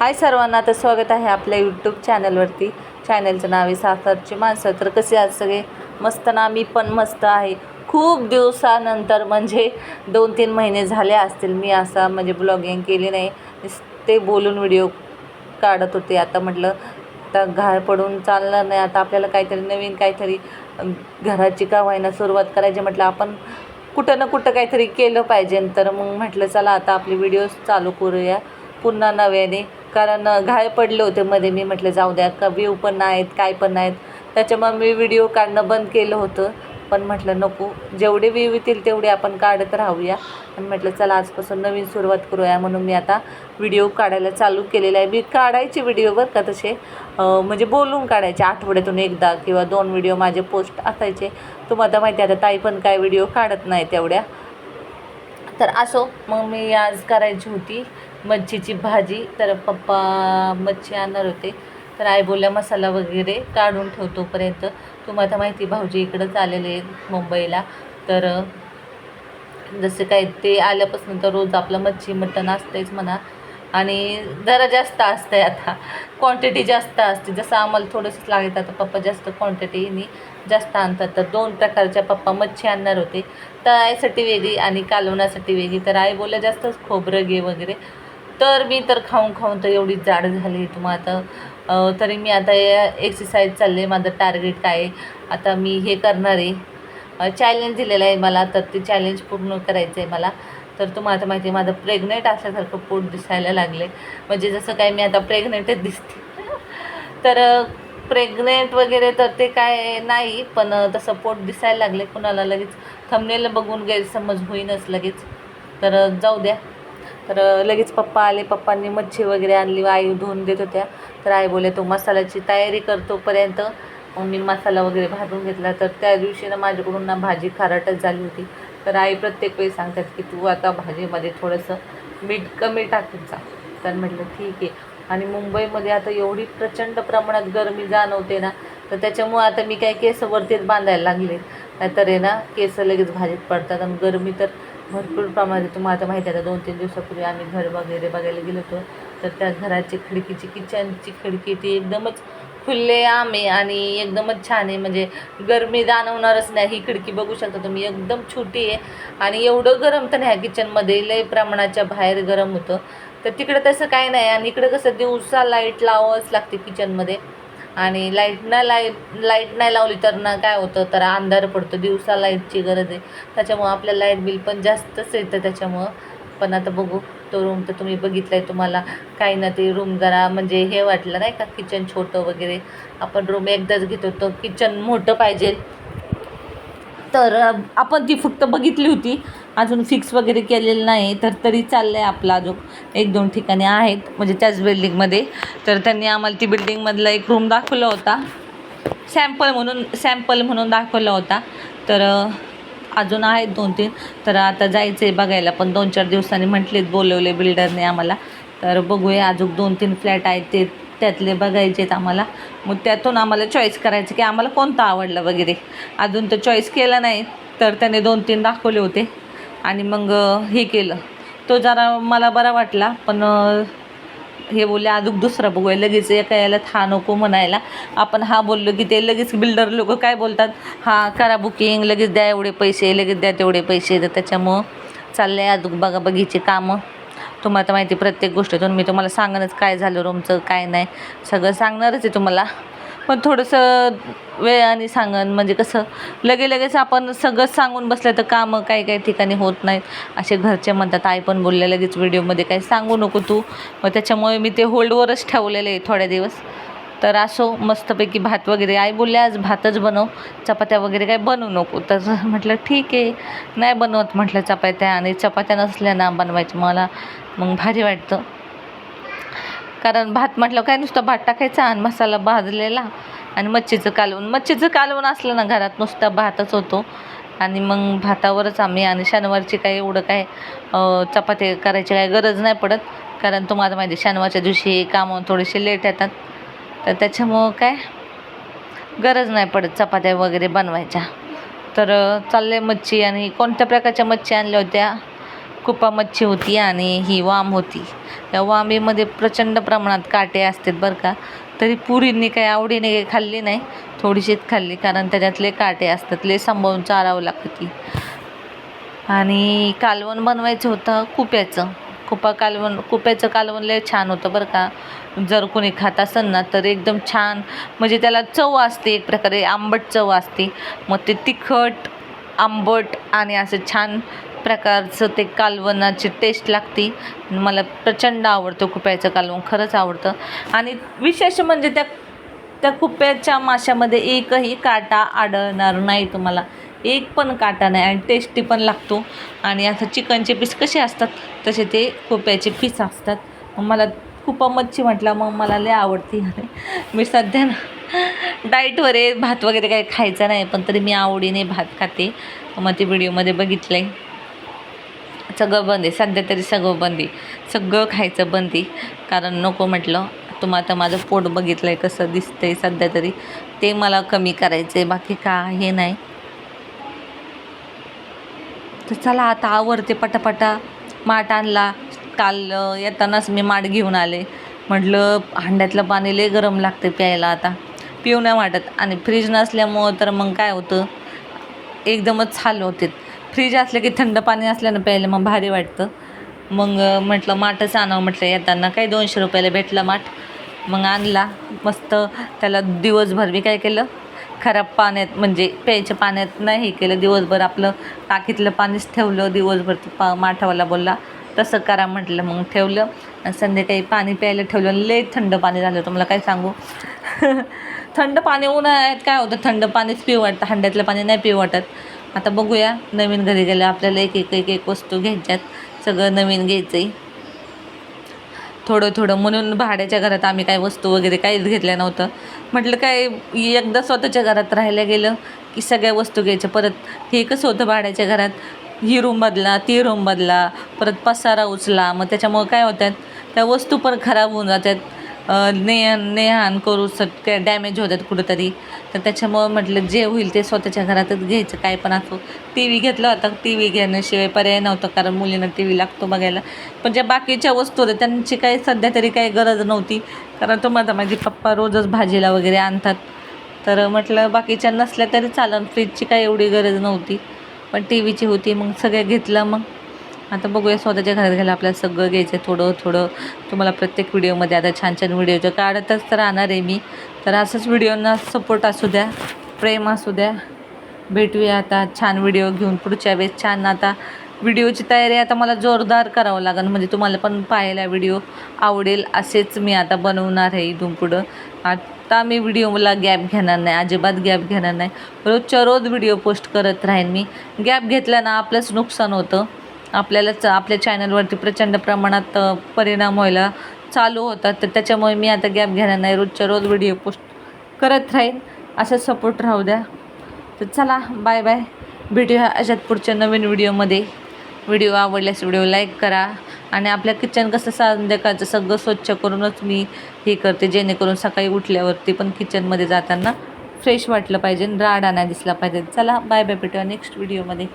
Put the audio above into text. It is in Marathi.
हाय सर्वांना तर स्वागत आहे आपल्या यूट्यूब चॅनलवरती चॅनलचं नाव आहे साखरची माणसं. तर कसे आज सगळे? मस्त ना? मी पण मस्त आहे. खूप दिवसानंतर म्हणजे दोन तीन महिने झाले असतील मी असा म्हणजे ब्लॉगिंग केली नाही. ते बोलून व्हिडिओ काढत होते. आता म्हटलं आता घाळ पडून चालणार नाही. आता आपल्याला काहीतरी नवीन काहीतरी घराची का व्हायना सुरुवात करायची म्हटलं आपण कुठं ना कुठं काहीतरी केलं पाहिजे. तर मग म्हटलं चला आता आपले व्हिडिओज चालू करूया. पुन्हा नव्याने कारण घाय पडले होते मध्ये. मी म्हटलं जाऊ द्या का व्ह्यू पण नाहीत काय पण नाहीत. त्याच्यामुळे मी व्हिडिओ काढणं बंद केलं होतं. पण म्हटलं नको जेवढे व्ह्यू येतील तेवढे आपण काढत राहूया. आणि म्हटलं चला आजपासून नवीन सुरुवात करूया. म्हणून मी आता व्हिडिओ काढायला चालू केलेला आहे. मी काढायचे व्हिडिओ बरं का तसे. म्हणजे बोलून काढायचे आठवड्यातून एकदा किंवा दोन व्हिडिओ माझे पोस्ट असायचे. तुम्हाला तर माहिती आता ताई पण काय व्हिडिओ काढत नाही तेवढ्या. तर असो मग मी आज करायची होती. मच्छीची भाजी तर पप्पा मच्छी आणणार होते. तर आई बोलल्या मसाला वगैरे काढून ठेवतोपर्यंत तुम्हाला माहिती भाऊजी इकडंच आलेले आहेत मुंबईला. तर जसं काय ते आल्यापासून तर रोज आपलं मच्छी मटण असतेच म्हणा. आणि जरा जास्त असते आता. क्वांटिटी जास्त असते. जसं आम्हाला थोडंसंच लागत आता पप्पा जास्त क्वांटिटीनी जास्त आणतात. तर दोन प्रकारच्या पप्पा मच्छी आणणार होते. तळायसाठी वेगळी आणि कालवण्यासाठी वेगळी. तर आई बोलल्या जास्तच खोबरं घे वगैरे. तर मी तर खाऊन खाऊन तर एवढी जाड झाली. तुम्हाला आता तरी मी आता एक्सरसाइज चालले. माझं टार्गेट काय? आहे. आता मी हे करणार आहे. चॅलेंज दिलेलं आहे मला. तर ते चॅलेंज पूर्ण करायचं आहे मला. तर तुम्हाला आता माहिती आहे माझं प्रेग्नेंट असल्यासारखं पोट दिसायला लागले म्हणजे जसं काय मी आता प्रेग्नेंटच दिसते. तर प्रेग्नेंट वगैरे तर ते काय नाही पण तसं पोट दिसायला लागले कुणाला लगेच थंबनेल बघून गैरसमज होईनच लगेच. तर जाऊ द्या. तर लगेच पप्पा आले. पप्पांनी मच्छी वगैरे आणली आई धुवून देत होत्या. तर आई बोले तो मसाल्याची तयारी करतोपर्यंत मी मसाला वगैरे भाजून घेतला. तर त्या दिवशी ना माझ्याकडून ना भाजी खाराटच झाली होती. तर आई प्रत्येक वेळी सांगतात की तू आता भाजीमध्ये थोडंसं मीठ कमी टाकून जा. तर म्हटलं ठीक आहे. आणि मुंबईमध्ये आता एवढी प्रचंड प्रमाणात गरमी जाणवते ना तर त्याच्यामुळं आता मी काय केस वरतीच बांधायला लागले. नाहीतर आहे ना केस लगेच भाजीत पडतात आणि गरमी तर भरपूर प्रमाणात तुम्हाला आता माहिती आहे आता दोन तीन दिवसापूर्वी आम्ही घर वगैरे बघायला गेलो होतो. तर त्या घराची खिडकीची किचनची खिडकी ती एकदमच खुल्ले आमे आणि एकदमच छान आहे. म्हणजे गरमी जाणवणारच नाही ही खिडकी बघू शकता तुम्ही. एकदम छोटी आहे आणि एवढं गरम तर नाही किचनमध्ये लय प्रमाणाच्या बाहेर गरम होतं. तर तिकडं तसं काय नाही आणि इकडं कसं दिवसा लाइट लावावंच लागते किचनमध्ये. आणि लाइट न लाइट लाइट नाही लावली तर ना काय होतं? तर अंधार पडतो दिवसा लाईटची गरज आहे. त्याच्यामुळं आपल्या लाइट बिल पण जास्तच येतं त्याच्यामुळं. पण आता बघू तो रूम तर तुम्ही बघितला आहे तुम्हाला. काही ना ते रूम जरा म्हणजे हे वाटलं नाही का? किचन छोटं वगैरे. आपण रूम एकदाच घेतो तर किचन मोठं पाहिजे. तर आपण ती फक्त बघितली होती. अजून फिक्स वगैरे केलेलं नाही तर तरी चाललं आहे आपला अजून. एक दोन ठिकाणी आहेत म्हणजे त्याच बिल्डिंगमध्ये तर त्यांनी आम्हाला ती बिल्डिंगमधला एक रूम दाखवला होता. सॅम्पल म्हणून सॅम्पल म्हणून दाखवला होता. तर अजून आहेत दोन तीन. तर आता जायचं आहे बघायला पण दोन चार दिवसांनी म्हटलेत बोलवले बिल्डरने आम्हाला. तर बघूया अजून दोन तीन फ्लॅट आहेत ते. त्यातले बघायचे आहेत आम्हाला. मग त्यातून आम्हाला चॉईस करायचं की आम्हाला कोणता आवडलं वगैरे. अजून तर चॉईस केला नाही तर त्याने दोन तीन दाखवले होते. आणि मग हे केलं. तो जरा मला बरा वाटला पण हे बोलले अजून दुसरा बघूया. लगेच एका याला हा नको म्हणायला. आपण हा बोललो की ते लगेच बिल्डर लोक काय बोलतात? हा करा बुकिंग लगेच द्या एवढे पैसे लगेच द्या तेवढे पैसे. तर त्याच्यामुळं चाललं आहे अजून बघा बघीचे कामं. तुम्हाला तर माहिती आहे, प्रत्येक गोष्टीतून मी तुम्हाला सांगणच काय झालं रूमचं काय नाही. सगळं सांगणारच आहे तुम्हाला. पण थोडंसं वेळाने सांगन म्हणजे कसं लगे लगेच आपण सगळंच सांगून बसलं तर कामं काही काही ठिकाणी होत नाहीत. असे घरचे म्हणतात आई पण बोलले लगेच व्हिडिओमध्ये काही सांगू नको तू. मग त्याच्यामुळे मी ते होल्डवरच ठेवलेलं आहे थोड्या दिवस. तर असो मस्तपैकी भात वगैरे. आई बोलले आज भातच बनव चपात्या वगैरे काय बनवू नको. तर म्हटलं ठीक आहे. नाही बनवत म्हटलं चपात्या. आणि चपात्या नसल्या ना बनवायच्या मला. मग भारी वाटतं. कारण भात म्हटलं काय नुसतं भात टाकायचा आणि मसाला भाजलेला आणि मच्छीचं कालवण मच्छीचं कालवण असलं ना घरात नुसता भातच होतो. आणि मग भातावरच आम्ही आणि शनिवारची काही एवढं काय चपाती करायची काही गरज नाही पडत. कारण तुम्हाला माहिती आहे, शनिवारच्या दिवशी कामं थोडेसे लेट येतात. तर त्याच्यामुळं काय? गरज नाही पडत चपात्या वगैरे बनवायच्या. तर चालले मच्छी आणि कोणत्या प्रकारच्या मच्छी आणल्या होत्या? कुपा मच्छी होती आणि ही वाम होती. या वामीमध्ये प्रचंड प्रमाणात काटे असतात बरं का. तरी पुरींनी काही आवडीने काही खाल्ली नाही. थोडीशीच खाल्ली कारण त्याच्यातले काटे असतात. ले सांभाळून चारावं लागतं ती. आणि कालवण बनवायचं होतं कुप्याचं. कुपा कालवण कुप्याचं कालवण लय छान होतं बरं का. जर कोणी खात असेल ना तर एकदम छान. म्हणजे त्याला चव असते एक प्रकारे आंबट चव असते. मग ते तिखट आंबट आणि असं छान प्रकारचं ते कालवणाची टेस्ट लागते. मला प्रचंड आवडतं कुप्याचं कालवण खरंच आवडतं. आणि विशेष म्हणजे त्या त्या कुप्याच्या माशामध्ये एकही काटा आढळणार नाही तुम्हाला. एक पण काटा नाही आणि टेस्टी पण लागतो. आणि असं चिकनचे पीस कसे असतात? तसे ते खोप्याचे पीस असतात. मग मला खूपा मच्छी म्हटलं मग मला लय आवडते मी सध्या ना डाईटवर आहे भात वगैरे काही खायचा नाही पण तरी मी आवडीने भात खाते. मग ते व्हिडिओमध्ये बघितलं आहे सगळं बंद आहे. सध्या तरी सगळं बंद आहे. सगळं खायचं बंद आहे. कारण नको म्हटलं तुम्हा आता माझं पोट बघितलं आहे कसं दिसतं आहे सध्या तरी. ते मला कमी करायचं आहे बाकी का हे नाही. तर चला आता आवरते पटापटा माठ आणला. काल येतानाच मी माठ घेऊन आले. म्हटलं हांड्यातलं पाणी लय गरम लागतं प्यायला आता. पिऊ नाही वाटत. आणि फ्रीज नसल्यामुळं तर मग काय होतं? एकदमच हाल होते. फ्रीज असलं की थंड पाणी असल्यानं प्यायला मग भारी वाटतं. मग म्हटलं माठच आणावं. म्हटलं येताना काही दोनशे रुपयाला भेटला माठ? मग आणला. मस्त त्याला दिवसभर मी काय केलं? खराब पाण्यात म्हणजे प्यायच्या पाण्यात नाही हे केलं. दिवसभर आपलं टाकीतलं पाणीच ठेवलं दिवसभर पा माठावाला बोलला तसं करा म्हटलं. मग ठेवलं. आणि संध्याकाळी पाणी प्यायला ठेवलं. लय थंड पाणी झालं होतं. मला काय सांगू? थंड पाणी उन्हाळ्यात काय होतं? थंड पाणीच पिऊ वाटतं. हंड्यातलं पाणी नाही पिऊ वाटत. आता बघूया. नवीन घरी गेलं आपल्याला एक एक एक एक वस्तू घ्यायच्यात. सगळं नवीन घ्यायचं आहे थोडं थोडं म्हणून भाड्याच्या घरात आम्ही काय वस्तू वगैरे काहीच घेतल्या नव्हतं. म्हटलं काय एकदा स्वतःच्या घरात राहायला गेलं की सगळ्या वस्तू घ्यायच्या. परत हे कसं होतं भाड्याच्या घरात? ही रूम बदला ती रूम बदला परत पसारा उचला. मग त्याच्यामुळं काय होतात त्या वस्तू पण खराब होऊन जातात. ने नेहान करू सट डॅमेज होतात कुठंतरी. तर त्याच्यामुळं म्हटलं जे होईल ते स्वतःच्या घरातच घ्यायचं काय पण असो. टी व्ही घेतला होता टी व्ही घेण्याशिवाय पर्याय नव्हता कारण मुलींना टी व्ही लागतो बघायला. पण ज्या बाकीच्या वस्तू होत्या त्यांची काही सध्या तरी काही गरज नव्हती. कारण तो माझा माझे पप्पा रोजच भाजीला वगैरे आणतात. तर म्हटलं बाकीच्या नसल्या तरी चालन फ्रीजची काही एवढी गरज नव्हती. पण टी व्हीची होती मग सगळं घेतलं मग. आता बघूया स्वतःच्या घरात घ्यायला आपल्याला सगळं घ्यायचं आहे. थोडं थोडं. तुम्हाला प्रत्येक व्हिडिओमध्ये आता छान छान व्हिडिओचं काढतच तर राहणार आहे मी. तर असंच व्हिडिओंना सपोर्ट असू द्या प्रेम असू द्या. भेटूया आता छान व्हिडिओ घेऊन पुढच्या वेळेस. छान आता व्हिडिओची तयारी आता मला जोरदार करावं लागेल. म्हणजे तुम्हाला पण पाहायला व्हिडिओ आवडेल असेच मी आता बनवणार आहे इथून पुढं. आता मी व्हिडिओला गॅप घेणार नाही अजिबात गॅप घेणार नाही. रोजच्या रोज व्हिडिओ पोस्ट करत राहीन मी. गॅप घेतल्यानं आपलंच नुकसान होतं. आपल्यालाच आपल्या चॅनलवरती प्रचंड प्रमाणात परिणाम व्हायला चालू होतात. तर त्याच्यामुळे मी आता गॅप घेणार नाही. रोजच्या रोज व्हिडिओ पोस्ट करत राहीन. असं सपोर्ट राहू द्या. तर चला बाय बाय भेटूया अशात पुढच्या नवीन व्हिडिओमध्ये व्हिडिओ आवडल्यास व्हिडिओ लाईक करा. आणि आपल्या किचन कसं संध्याकाळचं सगळं स्वच्छ करूनच मी हे करते. जेणेकरून सकाळी उठल्यावरती पण किचनमध्ये जाताना फ्रेश वाटलं पाहिजे राडा नाही दिसला पाहिजे. चला बाय बाय भेटूया नेक्स्ट व्हिडिओमध्ये